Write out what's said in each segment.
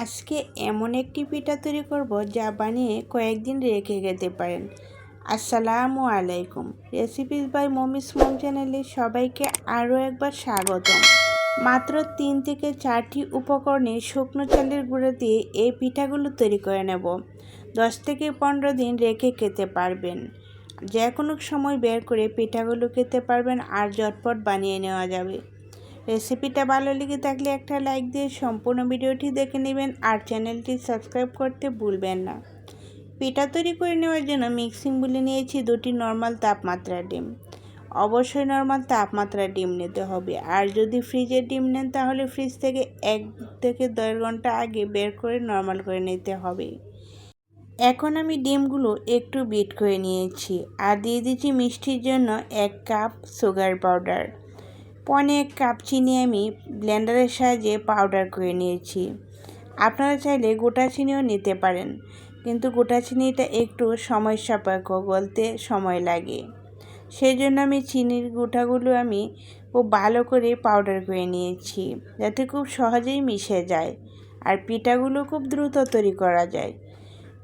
আজকে এমন একটি পিঠা তৈরি করব যা বানিয়ে কয়েকদিন রেখে যেতে পারেন। আসসালামু আলাইকুম। রেসিপিস বাই মমিস মম চ্যানেলে সবাইকে আরও একবার স্বাগতম। মাত্র তিন থেকে চারটি উপকরণে শুকনো চালের গুঁড়ো দিয়ে এই পিঠাগুলো তৈরি করে নেব। দশ থেকে পনেরো দিন রেখে খেতে পারবেন। যে কোনো সময় বের করে পিঠাগুলো খেতে পারবেন আর ঝটপট বানিয়ে নেওয়া যাবে। রেসিপিটা ভালো লেগে থাকলে একটা লাইক দিয়ে সম্পূর্ণ ভিডিওটি দেখে নেবেন আর চ্যানেলটি সাবস্ক্রাইব করতে ভুলবেন না। পিঠা তৈরি করে নেওয়ার জন্য মিক্সিং বলে নিয়েছি দুটি নর্মাল তাপমাত্রা ডিম। অবশ্যই নর্মাল তাপমাত্রা ডিম নিতে হবে। আর যদি ফ্রিজের ডিম নেন তাহলে ফ্রিজ থেকে এক থেকে দেড় ঘণ্টা আগে বের করে নর্মাল করে নিতে হবে। এখন আমি ডিমগুলো একটু বিট করে নিয়েছি। আর দিয়ে দিচ্ছি মিষ্টির জন্য এক কাপ সুগার পাউডার। পনে এক কাপ চিনি আমি ব্লেন্ডারের সাহায্যে পাউডার করে নিয়েছি। আপনারা চাইলে গোটা চিনিও নিতে পারেন, কিন্তু গোটা চিনিটা একটু সময় সাপেক্ষ গলতে সময় লাগে। সেই জন্য আমি চিনির গোটাগুলো আমি খুব ভালো করে পাউডার করে নিয়েছি, যাতে খুব সহজেই মিশে যায় আর পিঠাগুলো খুব দ্রুত তৈরি করা যায়।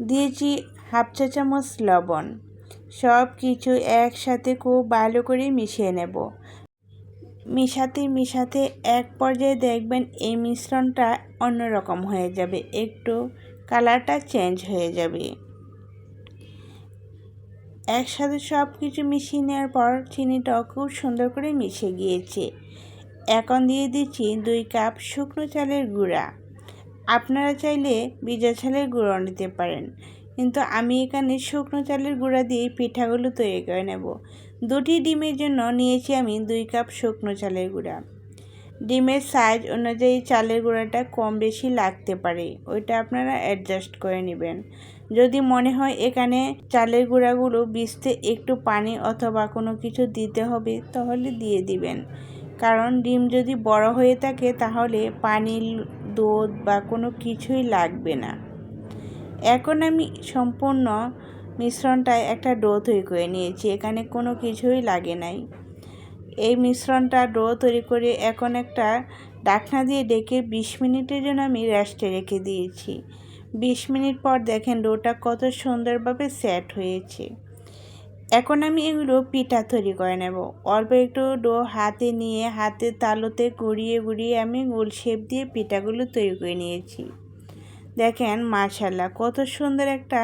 দিয়েছি হাফ চা চামচ লবণ সব কিছু একসাথে খুব ভালো করে মিশিয়ে নেব। মিশাতে মিশাতে এক পর্যায়ে দেখবেন এই মিশ্রণটা অন্যরকম হয়ে যাবে। একটু কালারটা চেঞ্জ হয়ে যাবে। একসাথে সব কিছু মিশিয়ে নেওয়ার পর চিনিটাও খুব সুন্দর করে মিশে গিয়েছে। এখন দিয়ে দিচ্ছি দুই কাপ শুকনো চালের গুঁড়া। আপনারা চাইলে বিজা চালের গুঁড়ো নিতে পারেন। কিন্তু আমি এখানে শুকনো চালের গুঁড়া দিয়ে পিঠাগুলো তৈরি করে নেব। দুটি ডিমের জন্য নিয়েছি আমি দুই কাপ শুকনো চালের গুঁড়া। ডিমের সাইজ অনুযায়ী চালের গুঁড়াটা কম বেশি লাগতে পারে, ওইটা আপনারা অ্যাডজাস্ট করে নেবেন। যদি মনে হয় এখানে চালের গুঁড়াগুলো বিছতে একটু পানি অথবা কোনো কিছু দিতে হবে, তাহলে দিয়ে দিবেন। কারণ ডিম যদি বড় হয়ে থাকে, তাহলে পানি দুধ বা কোনো কিছুই লাগবে না। এখন আমি সম্পূর্ণ মিশ্রণটায় একটা ডো তৈরি করে নিয়েছি, এখানে কোনো কিছুই লাগে নাই। এই মিশ্রণটা ডো তৈরি করে এখন একটা ডাকনা দিয়ে ডেকে বিশ মিনিটের জন্য আমি রেস্টে রেখে দিয়েছি। বিশ মিনিট পর দেখেন ডোটা কত সুন্দরভাবে সেট হয়েছে। এখন আমি এগুলো পিঠা তৈরি করে নেব। অল্প একটু ডো হাতে নিয়ে হাতে তালোতে গুড়িয়ে গুড়িয়ে আমি গোল শেপ দিয়ে পিঠাগুলো তৈরি করে নিয়েছি। দেখেন মাশাল্লাহ কত সুন্দর একটা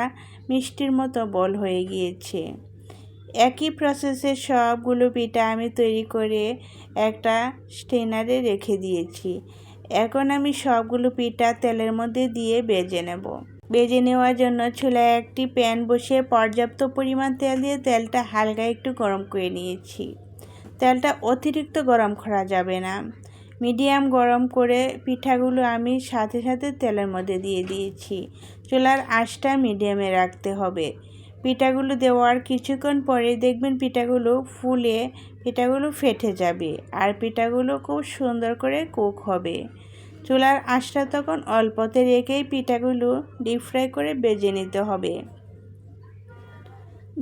মিষ্টির মতো বল হয়ে গিয়েছে। একই প্রসেসে সবগুলো পিঠা আমি তৈরি করে একটা স্টেনারে রেখে দিয়েছি। এখন আমি সবগুলো পিঠা তেলের মধ্যে দিয়ে বেজে নেব। বেজে নেওয়ার জন্য চুলায় একটি প্যান বসিয়ে পর্যাপ্ত পরিমাণ তেল দিয়ে তেলটা হালকা একটু গরম করে নিয়েছি। তেলটা অতিরিক্ত গরম করা যাবে না। মিডিয়াম গরম করে পিঠাগুলো আমি সাথে সাথে তেলের মধ্যে দিয়ে দিয়েছি। চুলার আঁচটা মিডিয়ামে রাখতে হবে। পিঠাগুলো দেওয়ার কিছুক্ষণ পরে দেখবেন পিঠাগুলো ফুলে, পিঠাগুলো ফেটে যাবে আর পিঠাগুলো খুব সুন্দর করে কুক হবে। চুলার আঁচটা তখন অল্পতে রেখেই পিঠাগুলো ডিপ ফ্রাই করে বেজে নিতে হবে।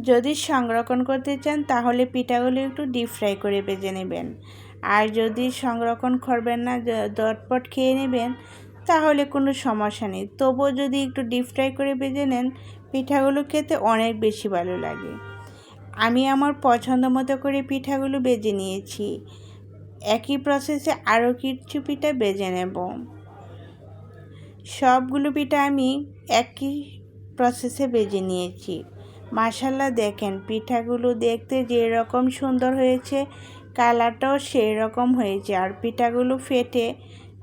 যদি সংরক্ষণ করতে চান তাহলে পিঠাগুলো একটু ডিপ ফ্রাই করে বেজে নেবেন। আর যদি সংরক্ষণ করবেন না দটপট খেয়ে নেবেন, তাহলে কোনো সমস্যা নেই। তবুও যদি একটু ডিপ ফ্রাই করে ভেজে নেন, পিঠাগুলো খেতে অনেক বেশি ভালো লাগে। আমি আমার পছন্দ মতো করে পিঠাগুলো বেজে নিয়েছি। একই প্রসেসে আরও কিছু পিঠা বেজে নেব। সবগুলো পিঠা আমি একই প্রসেসে বেজে নিয়েছি। মাসাল্লা দেখেন, পিঠাগুলো দেখতে যেরকম সুন্দর হয়েছে কালারটাও সেই রকম হয়েছে আর পিঠাগুলো ফেটে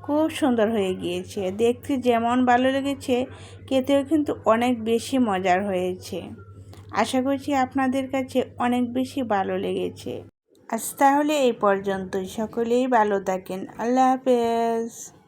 খুব সুন্দর হয়ে গিয়েছে। দেখতে যেমন ভালো লেগেছে, খেতেও কিন্তু অনেক বেশি মজার হয়েছে। আশা করছি আপনাদের কাছে অনেক বেশি ভালো লেগেছে। আজ তাহলে এই পর্যন্তই। সকলেই ভালো থাকেন। আল্লাহ হাফেজ।